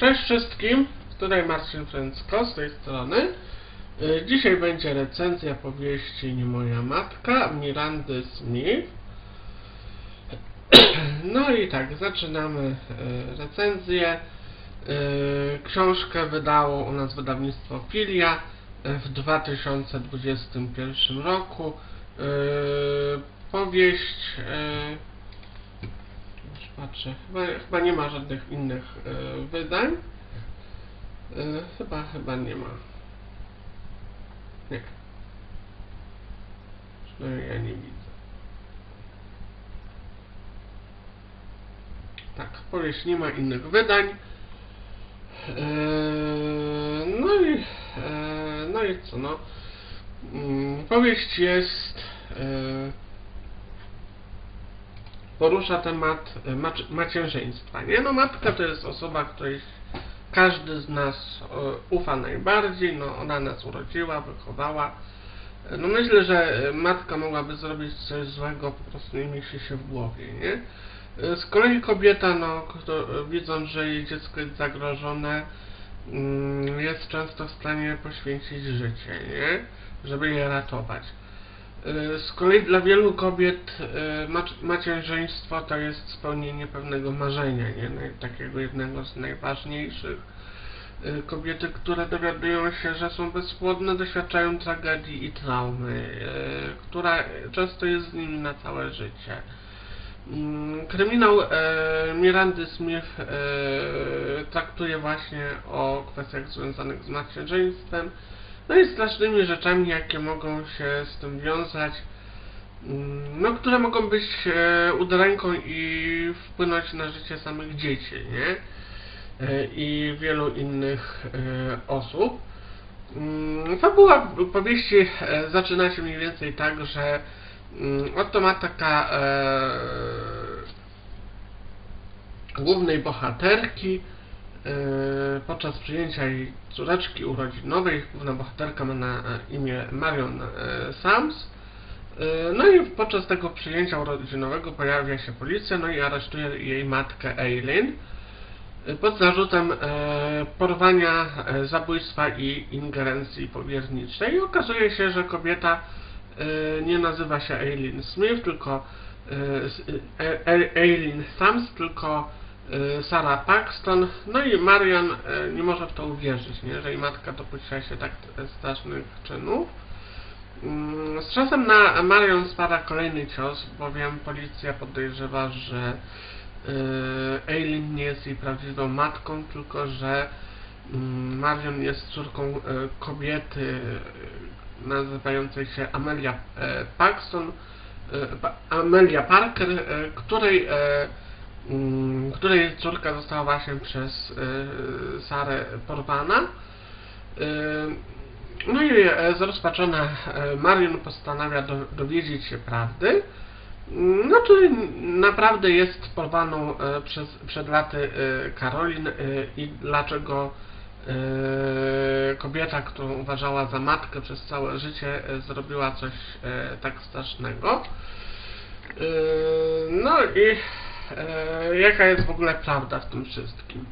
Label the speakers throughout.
Speaker 1: Cześć wszystkim, tutaj Marcin Fręcko z tej strony. Y, Dzisiaj będzie recenzja powieści moja matka Mirandy Smith. No i tak, zaczynamy y, recenzję. Y, Książkę wydało u nas wydawnictwo Filia w 2021 roku. Powieść patrzę. Chyba, chyba nie ma żadnych innych e, wydań. E, chyba, chyba nie ma. Nie. Przynajmniej ja nie widzę. Tak, powieść nie ma innych wydań. E, no i e, no i co no. Mm, Powieść jest porusza temat e, mac- macierzyństwa. Nie? No matka to jest osoba, której każdy z nas e, ufa najbardziej, no ona nas urodziła, wychowała. E, No myślę, że matka mogłaby zrobić coś złego, po prostu nie mieści się w głowie, nie? Z kolei kobieta, no, widząc, że jej dziecko jest zagrożone, mm, jest często w stanie poświęcić życie, nie? Żeby je ratować. Y, Z kolei dla wielu kobiet mac- macierzyństwo to jest spełnienie pewnego marzenia, nie? Takiego jednego z najważniejszych. Y, Kobiety, które dowiadują się, że są bezpłodne, doświadczają tragedii i traumy, która często jest z nimi na całe życie. Mm, Kryminał e, Mirandy Smith e, traktuje właśnie o kwestiach związanych z macierzyństwem, no i strasznymi rzeczami, jakie mogą się z tym wiązać, mm, no które mogą być e, udręką i wpłynąć na życie samych dzieci, nie? E, I wielu innych e, osób. Mm, Fabuła powieści zaczyna się mniej więcej tak, że mm, oto ma taka głównej bohaterki podczas przyjęcia jej córeczki urodzinowej, główna bohaterka ma na e, imię Marion e, Sams. E, No i podczas tego przyjęcia urodzinowego pojawia się policja, no i aresztuje jej matkę Eileen e, pod zarzutem e, porwania, zabójstwa i ingerencji powierniczej. I okazuje się, że kobieta nie nazywa się Eileen Smith, tylko Eileen Sams, tylko e, Sarah Paxton. No i Marian e, nie może w to uwierzyć, nie? że jej matka dopuściła się tak strasznych czynów. Mm, Z czasem na Marion spada kolejny cios, bowiem policja podejrzewa, że Eileen nie jest jej prawdziwą matką, tylko że mm, Marion jest córką kobiety nazywającej się Amelia Paxton, Pa- Amelia Parker, której, której córka została właśnie przez e, Sarę porwana. E, No i e, zrozpaczona e, Marion postanawia do, dowiedzieć się prawdy. Mm, No, czyli naprawdę jest porwaną e, przez, przed laty Karolin i dlaczego kobieta, którą uważała za matkę przez całe życie, zrobiła coś tak strasznego. No i jaka jest w ogóle prawda w tym wszystkim?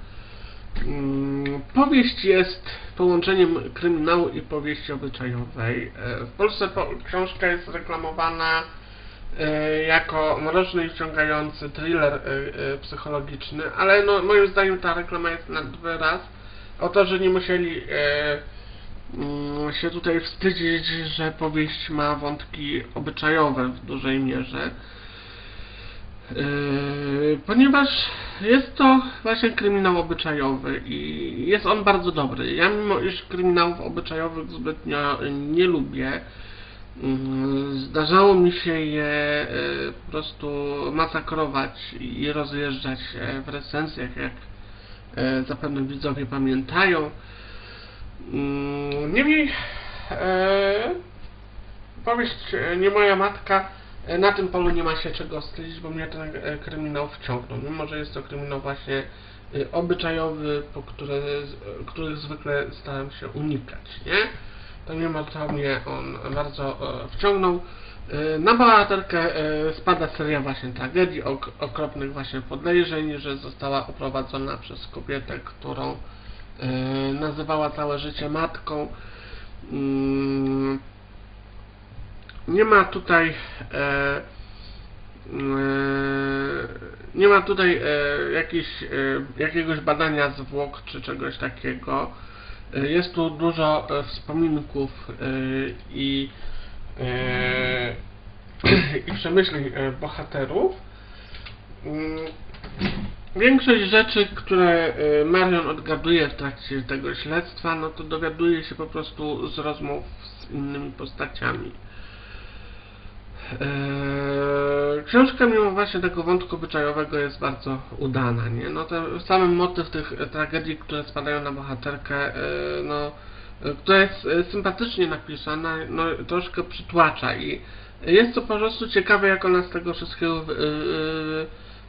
Speaker 1: Mm, Powieść jest połączeniem kryminału i powieści obyczajowej. E, W Polsce po, książka jest reklamowana e, jako mroczny i wciągający thriller e, e, psychologiczny, ale no, moim zdaniem ta reklama jest nad wyraz. Autorzy nie musieli e, mm, się tutaj wstydzić, że powieść ma wątki obyczajowe w dużej mierze. Yy, ponieważ jest to właśnie kryminał obyczajowy i jest on bardzo dobry. Ja mimo iż kryminałów obyczajowych zbytnio nie lubię, yy, zdarzało mi się je yy, po prostu masakrować i rozjeżdżać e, w recenzjach, jak e, zapewne widzowie pamiętają. Yy, Niemniej e, powieść Nie moja matka na tym polu nie ma się czego wstydzić, bo mnie ten e, kryminał wciągnął. Mimo, że jest to kryminał właśnie e, obyczajowy, po które, których zwykle staram się unikać, nie? To mimo to mnie on bardzo e, wciągnął. E, Na bohaterkę e, spada seria właśnie tragedii, ok, okropnych właśnie podejrzeń, że została oprowadzona przez kobietę, którą e, nazywała całe życie matką. Mm, Nie ma tutaj e, e, nie ma tutaj e, jakiś, e, jakiegoś badania zwłok czy czegoś takiego. Jest tu dużo wspominków i, i przemyśleń bohaterów. Mm, Większość rzeczy, które Marion odgaduje w trakcie tego śledztwa, no to dowiaduje się po prostu z rozmów z innymi postaciami. Eee, Książka mimo właśnie tego wątku obyczajowego jest bardzo udana, nie? No ten sam motyw tych e, tragedii, które spadają na bohaterkę, e, no, e, która jest e, sympatycznie napisana, no troszkę przytłacza i jest to po prostu ciekawe, jak ona z tego wszystkiego wy-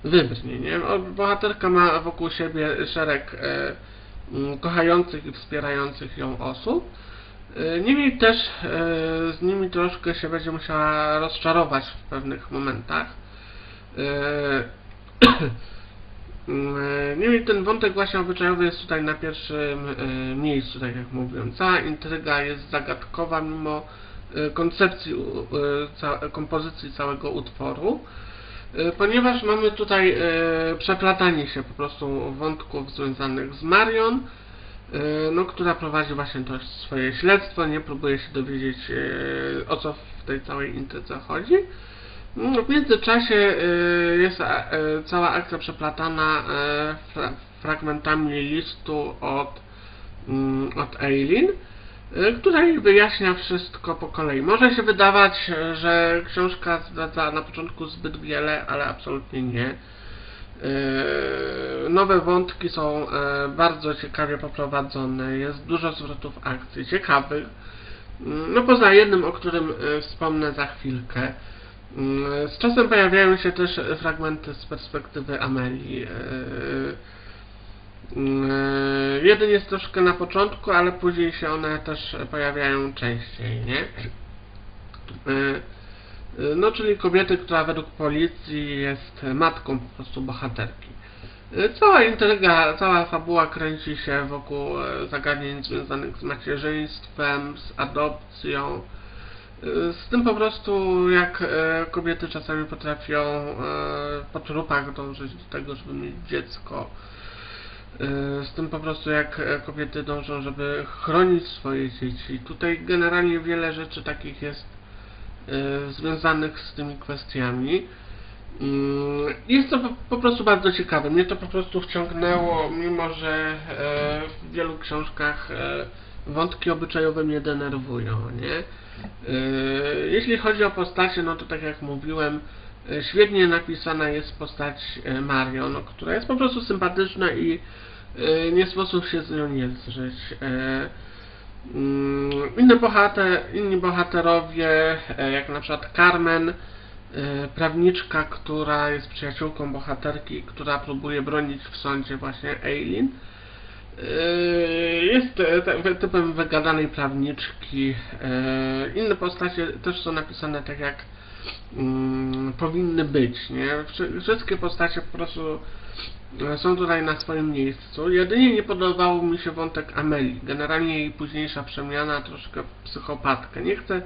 Speaker 1: e, wybrnie, nie? Bohaterka ma wokół siebie szereg e, kochających i wspierających ją osób, E, Niemniej też e, z nimi troszkę się będzie musiała rozczarować w pewnych momentach. E, e, Niemniej ten wątek właśnie obyczajowy jest tutaj na pierwszym e, miejscu, tak jak mówiłem. Cała intryga jest zagadkowa mimo e, koncepcji, e, kompozycji całego utworu. E, Ponieważ mamy tutaj e, przeplatanie się po prostu wątków związanych z Marion, e, no, która prowadzi właśnie to swoje śledztwo, nie próbuje się dowiedzieć e, o co w tej całej intrydze chodzi. No, w międzyczasie e, jest e, cała akcja przeplatana e, fra fragmentami listu od, mm, od Eileen, e, która wyjaśnia wszystko po kolei. Może się wydawać, e, że książka zdradza na początku zbyt wiele, ale absolutnie nie. E, Nowe wątki są e, bardzo ciekawie poprowadzone, jest dużo zwrotów akcji, ciekawych. Mm, No poza jednym, o którym e, wspomnę za chwilkę. Mm, Z czasem pojawiają się też fragmenty z perspektywy Amelii. E, mm, Jeden jest troszkę na początku, ale później się one też pojawiają częściej, nie? No, czyli kobiety, która według policji jest matką po prostu bohaterki. Y, Cała intryga, cała fabuła kręci się wokół e, zagadnień związanych z macierzyństwem, z adopcją, y, z tym po prostu jak e, kobiety czasami potrafią e, po trupach dążyć do tego, żeby mieć dziecko. Y, Z tym po prostu jak kobiety dążą, żeby chronić swoje dzieci. Tutaj generalnie wiele rzeczy takich jest związanych z tymi kwestiami. Mm, Jest to po, prostu bardzo ciekawe. Mnie to po prostu wciągnęło, mimo że e, w wielu książkach e, wątki obyczajowe mnie denerwują, nie? E, Jeśli chodzi o postacie, no to tak jak mówiłem, e, świetnie napisana jest postać Marion, która jest po prostu sympatyczna i nie sposób się z nią nie zżyć. Mm, Inne bohater, inni bohaterowie, e, jak na przykład Carmen, e, prawniczka, która jest przyjaciółką bohaterki, która próbuje bronić w sądzie właśnie Eileen. E, Jest typem wygadanej prawniczki. Inne postacie też są napisane tak jak mm, powinny być, nie? Wszy- Wszystkie postacie po prostu są tutaj na swoim miejscu. Jedynie nie podobał mi się wątek Amelii. Generalnie jej późniejsza przemiana troszkę psychopatkę. Nie chcę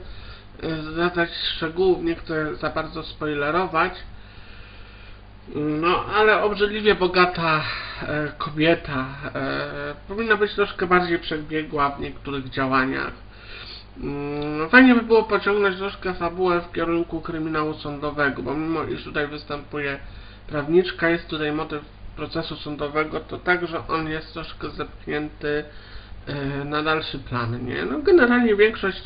Speaker 1: e, zdradzać szczegółów, nie chcę za bardzo spoilerować. No, ale obrzydliwie bogata e, kobieta e, powinna być troszkę bardziej przebiegła w niektórych działaniach. Mm, Fajnie by było pociągnąć troszkę fabułę w kierunku kryminału sądowego, bo mimo iż tutaj występuje prawniczka, jest tutaj motyw procesu sądowego, to także on jest troszkę zepchnięty e, na dalszy plan, nie? No generalnie większość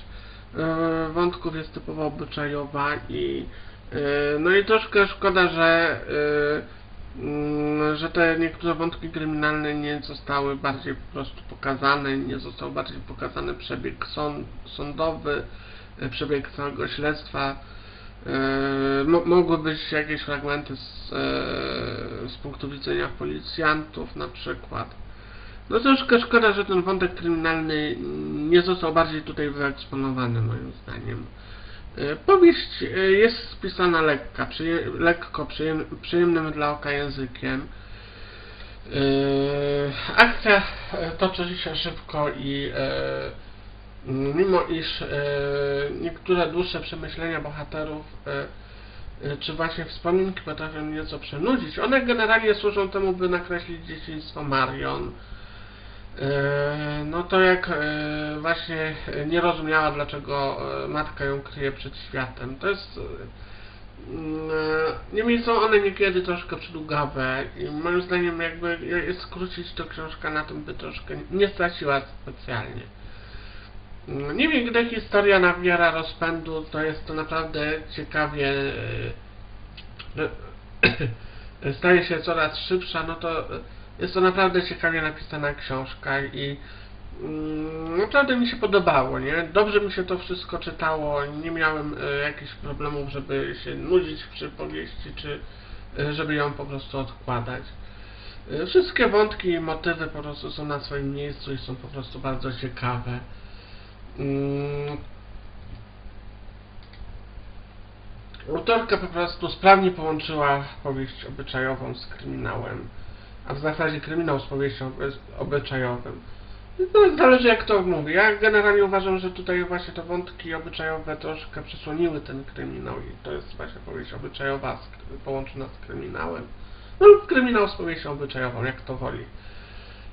Speaker 1: e, wątków jest typowo obyczajowa i e, no i troszkę szkoda, że mm, że te niektóre wątki kryminalne nie zostały bardziej po prostu pokazane, nie został bardziej pokazany przebieg sąd, sądowy, przebieg całego śledztwa. Mo- mogły być jakieś fragmenty z, e, z punktu widzenia policjantów na przykład. No troszkę szkoda, że ten wątek kryminalny nie został bardziej tutaj wyeksponowany moim zdaniem. E, Powieść jest spisana lekka, przyje- lekko, przyjem, przyjemnym dla oka językiem. Akcja toczy się szybko i e, mimo iż e, niektóre dłuższe przemyślenia bohaterów e, e, czy właśnie wspominki potrafią nieco przenudzić, one generalnie służą temu, by nakreślić dzieciństwo Marion. No to jak właśnie nie rozumiała, dlaczego matka ją kryje przed światem. To jest. mm, Niemniej są one niekiedy troszkę przydługawe i moim zdaniem jakby skrócić to książka na tym, by troszkę nie straciła specjalnie. Mm, Niemniej gdy historia nabiera rozpędu, to jest to naprawdę ciekawie e, staje się coraz szybsza, no to jest to naprawdę ciekawie napisana książka i mm, naprawdę mi się podobało, nie? Dobrze mi się to wszystko czytało, nie miałem e, jakichś problemów, żeby się nudzić przy powieści, czy e, żeby ją po prostu odkładać. Wszystkie wątki i motywy po prostu są na swoim miejscu i są po prostu bardzo ciekawe. Mm, Autorka po prostu sprawnie połączyła powieść obyczajową z kryminałem, a w zasadzie kryminał z powieścią. I To zależy jak to mówi. Ja generalnie uważam, że tutaj właśnie te wątki obyczajowe troszkę przysłoniły ten kryminał i to jest właśnie powieść obyczajowa z, połączona z kryminałem. No lub kryminał z powieścią obyczajową, jak to woli.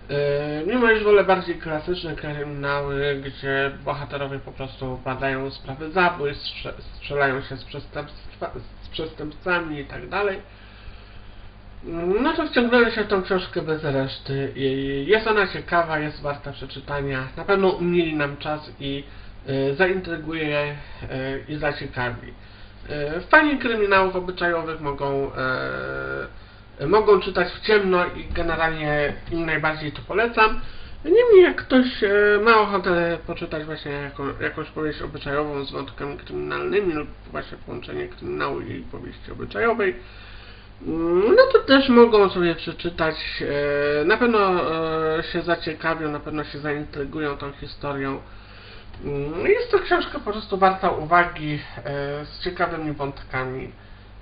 Speaker 1: Yy, mimo iż wolę bardziej klasyczne kryminały, gdzie bohaterowie po prostu badają sprawy zabójstw, strze- strzelają się z, z przestępcami i tak No to wciągnąłem się w tą książkę bez reszty. Jest ona ciekawa, jest warta przeczytania. Na pewno umili nam czas i y, zaintryguje y, i zaciekawi. Fani kryminałów obyczajowych mogą mogą czytać w ciemno i generalnie im najbardziej to polecam. Niemniej jak ktoś e, ma ochotę poczytać właśnie jako, jakąś powieść obyczajową z wątkami kryminalnymi lub właśnie połączenie kryminału i powieści obyczajowej, mm, no to też mogą sobie przeczytać. e, Na pewno e, się zaciekawią, na pewno się zaintrygują tą historią. Mm, Jest to książka po prostu warta uwagi, z ciekawymi wątkami.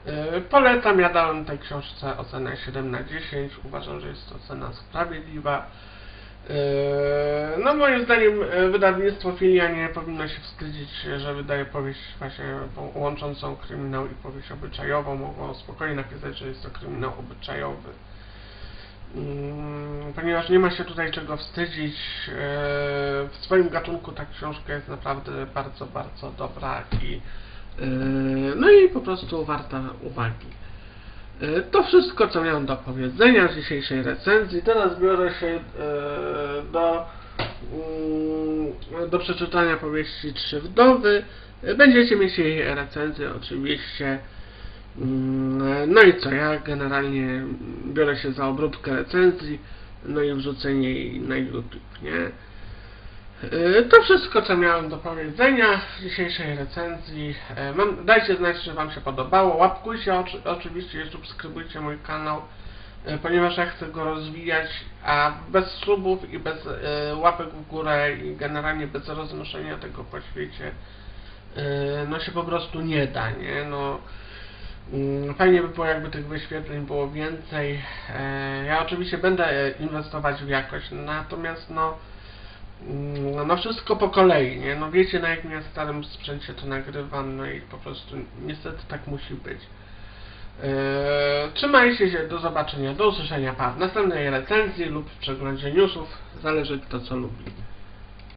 Speaker 1: E, Polecam, ja dałem tej książce ocenę 7 na 10. Uważam, że jest to ocena sprawiedliwa. E, No moim zdaniem e, wydawnictwo Filia nie powinno się wstydzić, że wydaje powieść właśnie łączącą kryminał i powieść obyczajową. Mogło spokojnie napisać, że jest to kryminał obyczajowy. Mm, Ponieważ nie ma się tutaj czego wstydzić, w swoim gatunku ta książka jest naprawdę bardzo, bardzo dobra i no i po prostu warta uwagi. E, To wszystko, co miałem do powiedzenia w dzisiejszej recenzji. Teraz biorę się e, do, mm, do przeczytania powieści Trzy Wdowy. Będziecie mieć jej recenzję oczywiście. No i co, ja generalnie biorę się za obróbkę recenzji, no i wrzucenie jej na YouTube, nie? E, To wszystko, co miałem do powiedzenia w dzisiejszej recenzji. E, Mam, dajcie znać, czy Wam się podobało. Łapkujcie oczy, oczywiście i subskrybujcie mój kanał, e, ponieważ ja chcę go rozwijać, a bez subów i bez łapek w górę i generalnie bez roznoszenia tego po świecie, no się po prostu nie da, nie? No, Mm, Fajnie by było, jakby tych wyświetleń było więcej. Ja oczywiście będę e, inwestować w jakość, natomiast no, no wszystko po kolei, nie? No wiecie na jakim ja starym sprzęcie to nagrywam, no i po prostu niestety tak musi być. E, Trzymajcie się, do zobaczenia, do usłyszenia pa w następnej recenzji lub w przeglądzie newsów, zależy kto co lubi.